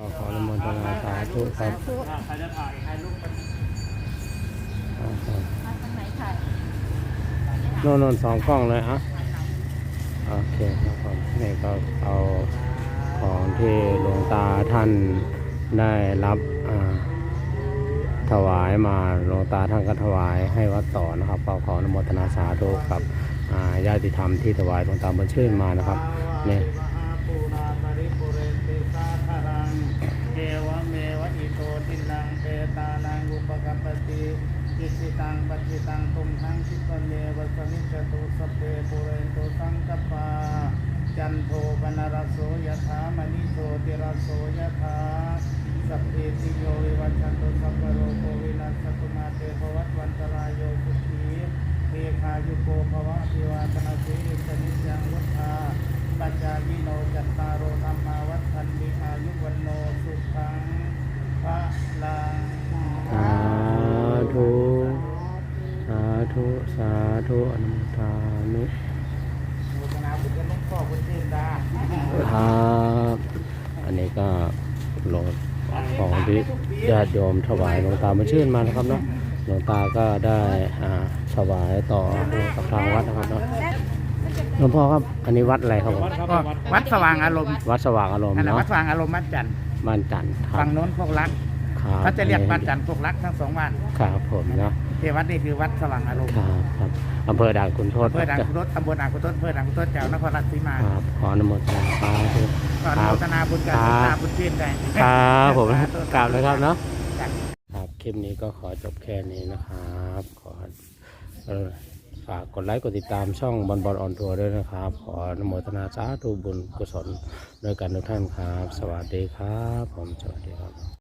ขอขออนุโมทนาสาธุครับใครจะถ่ายใครรูปเป็นครับครับมาทางไหนถ่ายโน่นโน่นสองกล้องเลยอะโอเคครับผมนี่ก็เอาของที่หลวงตาท่านได้รับถวายมาหลวงตาท่านก็ถวายให้วัดต่อนะครับก็ขออนุโมทนาสาธุกับญาติธรรมที่ถวายหลวงตาบุญชื่นมานะครับนี่มหาปูนาปริปุเรนติสาคารังเกวะเมวะอิโตตินังเป ตานังอุปกัปปติอิสิตังปฏิตังตุมหังคิปเมวะสมิจตุสเพปุเรนตุสังกปปาจันโทปนรสโสยถามณิโชติรสโสยถาสัพเพติโยวิวัชันตุสัพโรโควินัสตุมาเตภวัตวันตรายโยสุขีเทคายุโกภวะพิวาตนาสีสนิจังวุฒาปัจจายิโนจัตตารโอธรรมาวัฏทันติอายุวันโนสุขัง ธุสาธุอนุโมทามิโมทนาบุญกันหลวงพ่อบุญเทนดาครับอันนี้ก็โหลดของที่ญาติโยมถวายหลวงตามาชื่นมานะครับเนาะหลวงตาก็ได้อ่าถวายต่อกับทางวัดนะครับเนาะหลวงพ่อครับอันนี้วัดอะไรครับผมก็วัดสว่างอารมณ์วัดสว่างอารมณ์นั่นแหละเนาะวัดสว่างอารมณ์บ้านจันทร์บ้านจันทร์ครัฝั่บงโน้นพวกรักครับเขาจะเรียกบ้านจันทร์พวกรักทั้งสองบ้านครับผมเนาะ ที่วัดนี่คือวัดสว่างอารมณ์ครับครับอำเภอด่านขุนทดอำเภอด่านขุนทดตำบลด่านขุนทดอำเภอด่านขุนทดจังหวัดนครราชสีมาครับขออนุโมทนาสาธุก็อนุโมทนาบุญกันครับตาบุญเพียนได้ครับผมกราบเลยครับเนาะจ้ะครับคลิปนี้ก็ขอจบแค่นี้นะครับขอเออฝากกดไลค์กดติดตามช่องบอลบอลออนทัวร์ด้วยนะครับ ขออนุโมทนาสาธุบุญกุศลด้วยกันทุกท่านครับ สวัสดีครับ ผมสวัสดีครับ